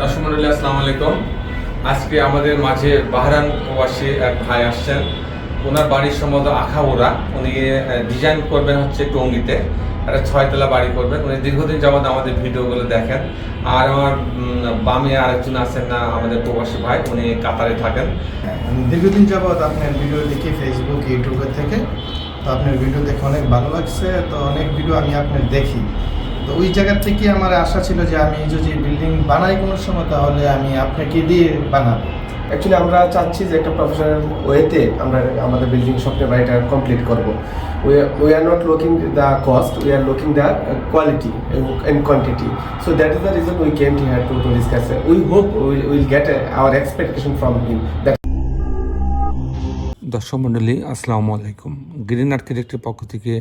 দর্শক মন্ডলী আসসালামু আলাইকুম। আজকে আমাদের মাঝে বাহরান প্রবাসী এক ভাই আসছেন। ওনার বাড়ির সম্বন্ধে আখাউড়া। উনি ডিজাইন করবেন হচ্ছে টঙ্গিতে। একটা ছয়তলা বাড়ি করবেন। উনি দীর্ঘদিন যাবত আমাদের ভিডিওগুলো দেখেন। আর আমার বামে আরেকজন আছেন না, আমাদের প্রবাসী ভাই। উনি কাতারে থাকেন। দীর্ঘদিন যাবৎ আপনার ভিডিও দেখি ফেসবুক ইউটিউবের থেকে। তো আপনার ভিডিও দেখে অনেক ভালো লাগছে। তো অনেক ভিডিও আমি আপনার দেখি। তো ওই জায়গা থেকে আমার আশা ছিল যে আমি যদি বিল্ডিং বানাই কোনো সময়, তাহলে আমি আপনাকে দিয়ে বানাবো। অ্যাকচুয়ালি আমরা চাচ্ছি যে একটা প্রফেশনাল ওয়েতে আমরা আমাদের বিল্ডিং স্বপ্নের বাড়িটা কমপ্লিট করব। We are not looking the cost we are looking the quality and quantity so that is the reason we came here to to discuss we hope will get our expectation from him that দর্শক মণ্ডলী, আসসালামু আলাইকুম। Green আর্কিটেক্টের পক্ষ থেকে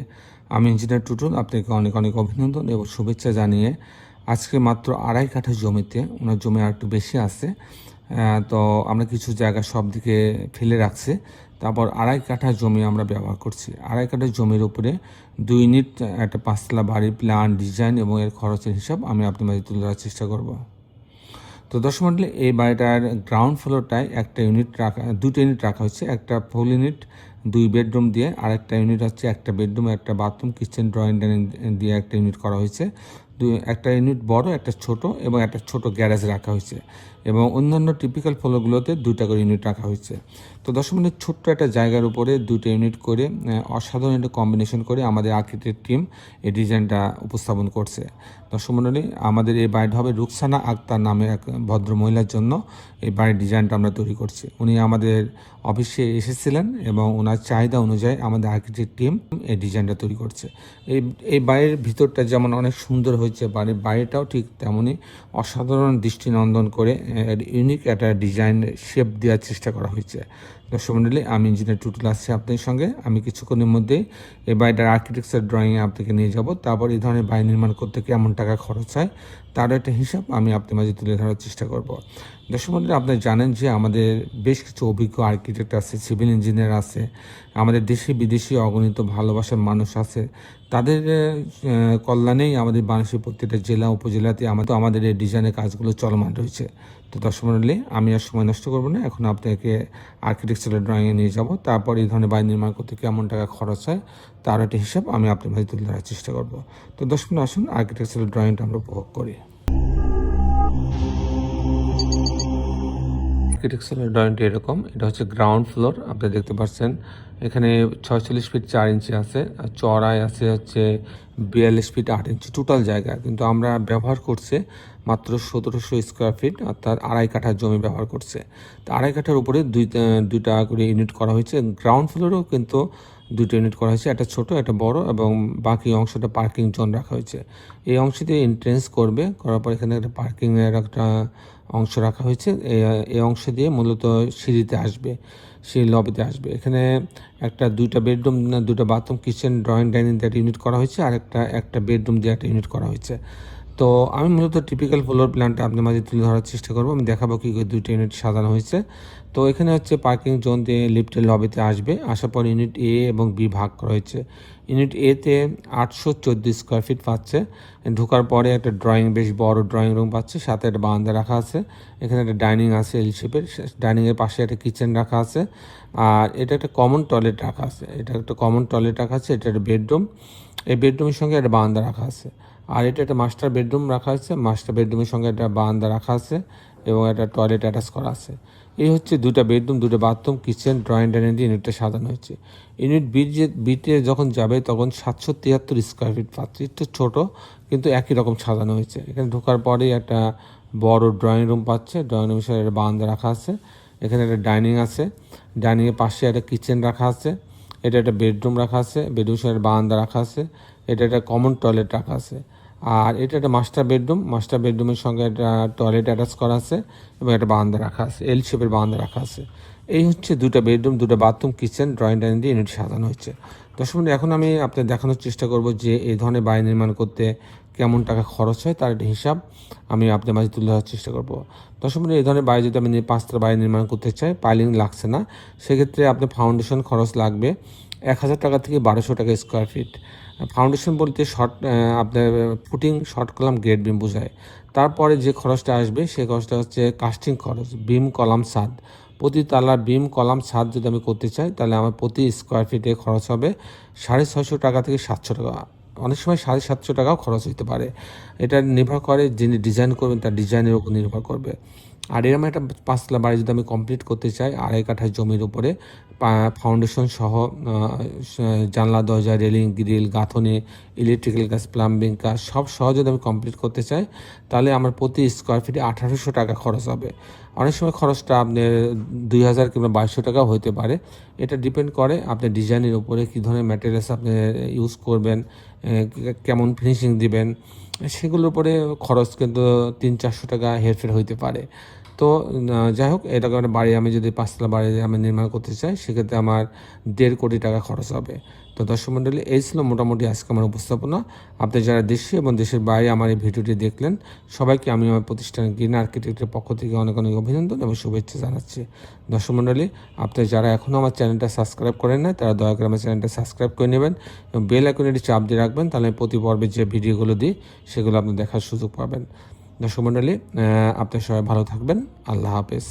আমি engineer Tutul, আপনাকে অনেক অনেক অভিনন্দন এবং শুভেচ্ছা জানিয়ে আজকে মাত্র আড়াই কাঠা জমিতে, ওনার জমি আর একটু বেশি আছে তো আমরা কিছু জায়গা সব দিকে ফেলে রাখছি, তারপর আড়াই কাঠা জমি আমরা ব্যবহার করছি। আড়াই কাঠা জমির উপরে দুই ইউনিট একটা পাঁচতলা বাড়ির প্ল্যান ডিজাইন এবং এর খরচের হিসাব আমি আপনার মাঝে তুলে ধরার চেষ্টা করব। তো দর্শক মন্ডলী, এই বাড়িটার গ্রাউন্ড ফ্লোরটায় একটা ইউনিট রাখা, দুটো ইউনিট রাখা হয়েছে। একটা ফুল ইউনিট দুই বেডরুম দিয়ে আর একটা ইউনিট হচ্ছে একটা বেডরুম একটা বাথরুম কিচেন ড্রয়িং ডাইনিং দিয়ে একটা ইউনিট করা হয়েছে। দুই, একটা ইউনিট বড়, একটা ছোট এবং একটা ছোট গ্যারেজ রাখা হয়েছে এবং অন্যান্য টিপিক্যাল ফ্লোরগুলোতে দুইটা করে ইউনিট রাখা হয়েছে। তো দশ মিনিট ছোট্ট একটা জায়গার উপরে দুইটা ইউনিট করে অসাধারণ একটা কম্বিনেশন করে আমাদের আর্কিটেক্ট টিম এই ডিজাইনটা উপস্থাপন করছে। দর্শক মণ্ডলী আমাদের এই বাড়িটা হবে রুকসানা আক্তার নামে এক ভদ্র মহিলার জন্য এই বাড়ির ডিজাইনটা আমরা তৈরি করছি। উনি আমাদের অফিসে এসেছিলেন এবং ওনার চাহিদা অনুযায়ী আমাদের আর্কিটেক্ট টিম এই ডিজাইনটা তৈরি করছে। এই এই বাড়ির ভিতরটা যেমন অনেক সুন্দর হয়েছে বাড়ির বাইরেটাও ঠিক তেমনই অসাধারণ দৃষ্টিনন্দন করে ইউনিক একটা ডিজাইন শেপ দেওয়ার চেষ্টা করা হয়েছে। দর্শক মন্ডলী, আমি ইঞ্জিনিয়ার টুটুল আসছি আপনাদের সঙ্গে। আমি কিছুক্ষণের মধ্যেই এই বাড়িটার আর্কিটেকচার ড্রয়িংয়ে আপনাকে নিয়ে যাব। তারপর এই ধরনের বাড়ি নির্মাণ করতে কেমন টাকা খরচ হয় তার একটা হিসাব আমি আপনার মাঝে তুলে ধরার চেষ্টা করব। দর্শক মন্ডলী, আপনারা জানেন যে আমাদের বেশ কিছু অভিজ্ঞ আর্কিটেক্ট আছে সিভিল ইঞ্জিনিয়ার আছে, আমাদের দেশি বিদেশি অগণিত ভালোবাসার মানুষ আছে। তাদের কল্যাণেই আমাদের বাংলাদেশের প্রত্যেকটা জেলা, উপজেলাতে আমাদের আমাদের এই ডিজাইনের কাজগুলো চলমান রয়েছে। তো দর্শক মন্ডলী আমি আর সময় নষ্ট করব না। এখন আপনাকে আর্কিটেকচারাল ড্রয়িংয়ে নিয়ে যাব। তারপর এই ধরনের বাড়ি নির্মাণ করতে কেমন টাকা খরচ হয়, তার একটা হিসাব আমি আপনার মাঝে তুলে ধরার চেষ্টা করব। তো দর্শক আসুন আর্কিটেকচারাল ড্রয়িংটা আমরা উপভোগ করি। আর্কিটেকচারাল ড্রয়িংটি এরকম। এটা হচ্ছে গ্রাউন্ড ফ্লোর আপনি দেখতে পাচ্ছেন। এখানে ছয়চল্লিশ ফিট চার ইঞ্চি আছে, আর চড়ায় আছে হচ্ছে বিয়াল্লিশ ফিট আট ইঞ্চি টোটাল জায়গা। কিন্তু আমরা ব্যবহার করছে মাত্র সতেরোশো স্কোয়ার ফিট অর্থাৎ আড়াই কাঠার জমি ব্যবহার করছে। তো আড়াই কাঠার উপরে দুই দুইটা করে ইউনিট করা হয়েছে। গ্রাউন্ড ফ্লোরেও কিন্তু দুটো ইউনিট করা হয়েছে, একটা ছোট, একটা বড় এবং বাকি অংশটা পার্কিং জোন রাখা হয়েছে। এই অংশ দিয়ে এন্ট্রেন্স করবে, করার পর এখানে একটা পার্কিংয়ের একটা অংশ রাখা হয়েছে। এই অংশ দিয়ে মূলত সিঁড়িতে আসবে, সেই লবিতে আসবে। এখানে একটা দুইটা বেডরুম দুটো বাথরুম কিচেন ড্রয়িং ডাইনিং দিয়ে একটা ইউনিট করা হয়েছে, আর একটা একটা বেডরুম দিয়ে একটা ইউনিট করা হয়েছে। তো আমি মূলত টিপিক্যাল ফ্লোর প্ল্যানটা আপনার মাঝে তুলে ধরার চেষ্টা করব। আমি দেখাবো কী করে দুইটা ইউনিট সাজানো হয়েছে। তো এখানে হচ্ছে পার্কিং জোন দিয়ে লিফটের লবিতে আসবে। আসার পর ইউনিট এ এবং বি ভাগ করা হয়েছে। ইউনিট এতে আটশো চোদ্দ স্কোয়ার ফিট পাচ্ছে। ঢোকার পরে একটা ড্রয়িং বেশ বড় ড্রয়িং রুম পাচ্ছে। সাথে একটা বারান্দা রাখা আছে। এখানে একটা ডাইনিং আছে এল শেপের ডাইনিংয়ের পাশে একটা কিচেন রাখা আছে। আর এটা একটা কমন টয়লেট রাখা আছে। এটা একটা কমন টয়লেট রাখা আছে। এটা একটা বেডরুম এই বেডরুমের সঙ্গে একটা বারান্দা রাখা আছে। আর এটা একটা মাস্টার বেডরুম রাখা আছে। মাস্টার বেডরুমের সঙ্গে একটা বারান্দা রাখা আছে এবং একটা টয়লেট অ্যাটাচ করা আছে। এই হচ্ছে দুটো বেডরুম দুটো বাথরুম কিচেন ড্রয়িং ডাইনিং দিয়ে ইউনিটটা সাজানো হয়েছে। ইউনিট বি যে যখন যাবে তখন সাতশো তিয়াত্তর স্কোয়ার ফিট পাচ্ছে। একটু ছোটো, কিন্তু একই রকম সাজানো হয়েছে। এখানে ঢোকার পরেই একটা বড় ড্রয়িং রুম পাচ্ছে। ড্রয়িং রুমের সাথে একটা বারান্দা রাখা আছে। এখানে একটা ডাইনিং আছে। ডাইনিংয়ের পাশে একটা কিচেন রাখা আছে। এটা একটা বেডরুম রাখা আছে। বেডরুমের সাথে বারান্দা রাখা আছে। এটা একটা কমন টয়লেট রাখা আছে। আর এটা একটা মাস্টার বেডরুম মাস্টার বেডরুমের সঙ্গে একটা টয়লেট অ্যাটাচ করা আছে এবং একটা বারান্দা রাখা আছে এল শেপের বারান্দা রাখা আছে। এই হচ্ছে দুটো বেডরুম দুটো বাথরুম কিচেন ড্রয়িং ডাইনিং দিয়ে ইউনিট সাজানো হচ্ছে বন্ধু, এখন আমি আপনাদের দেখানোর চেষ্টা করব যে এই ধরনের বাড়ি নির্মাণ করতে কেমন টাকা খরচ হয় তার হিসাব আমি আপনার মাঝে তুলে ধরার চেষ্টা করব। বন্ধু, এই ধরনের বাড়ি যদি আমি পাঁচতলা বাড়ি নির্মাণ করতে চাই পাইলিং লাগছে না। সেক্ষেত্রে আপনার ফাউন্ডেশন খরচ লাগবে এক হাজার টাকা থেকে বারোশো টাকা স্কোয়ার ফিট ফাউন্ডেশন বলতে শর্ট আপনার footing short column grade beam বোঝায়। তারপরে যে খরচটা আসবে সেই খরচটা হচ্ছে কাস্টিং খরচ বিম কলাম ছাদ প্রতি তালার বিম কলাম ছাদ যদি আমি করতে চাই, তাহলে আমার প্রতি স্কোয়ার ফিটে খরচ হবে সাড়ে ছয়শো টাকা থেকে সাতশো টাকা। অনেক সময় সাড়ে সাতশো টাকাও খরচ হতে পারে। এটা নির্ভর করে যিনি ডিজাইন করবেন, তার ডিজাইনের উপর নির্ভর করবে। আর এরকম একটা পাঁচতলা বাড়ি যদি আমি কমপ্লিট করতে চাই, আড়াই কাঠা জমির উপরে ফাউন্ডেশন সহ জানলা, দরজা রেলিং গ্রিল গাঁথনি ইলেকট্রিক্যাল কাজ প্লাম্বিং কাজ সব সহ যদি আমি কমপ্লিট করতে চাই, তাহলে আমার প্রতি স্কোয়ার ফিটে আঠারোশো টাকা খরচ হবে। অনেক সময় খরচটা আপনার দুই হাজার কিংবা বাইশশো টাকাও হতে পারে। এটা ডিপেন্ড করে আপনার ডিজাইনের উপরে কী ধরনের ম্যাটেরিয়ালস আপনি ইউজ করবেন কেমন ফিনিশিং দিবেন, সেগুলোর উপরে খরচ কিন্তু তিন চারশো টাকা হেরফের হইতে পারে। তো যাই হোক এরকম একটা বাড়ি, আমি যদি পাঁচতলা বাড়ি আমি নির্মাণ করতে চাই, সেক্ষেত্রে আমার দেড় কোটি টাকা খরচ হবে। তো দর্শক মণ্ডলী, এই ছিল মোটামুটি আজকে আমার উপস্থাপনা। আপনি যারা দেশে এবং দেশের বাইরে আমার এই ভিডিওটি দেখলেন, সবাইকে আমি আমার প্রতিষ্ঠান গ্রিন আর্কিটেক্টের পক্ষ থেকে অনেক অনেক অভিনন্দন এবং শুভেচ্ছা জানাচ্ছি। দর্শক মণ্ডলী, আপনি যারা এখনও আমার চ্যানেলটা সাবস্ক্রাইব করেন না তারা দয়া করে আমার চ্যানেলটা সাবস্ক্রাইব করে নেবেন এবং বেল আইকনটি চাপ দিয়ে রাখবেন, তাহলে প্রতি পর্বে যে ভিডিওগুলো দিই, সেগুলো আপনি দেখার সুযোগ পাবেন। দর্শক মণ্ডলী আপনার আপনি সবাই ভালো থাকবেন। আল্লাহ হাফেজ।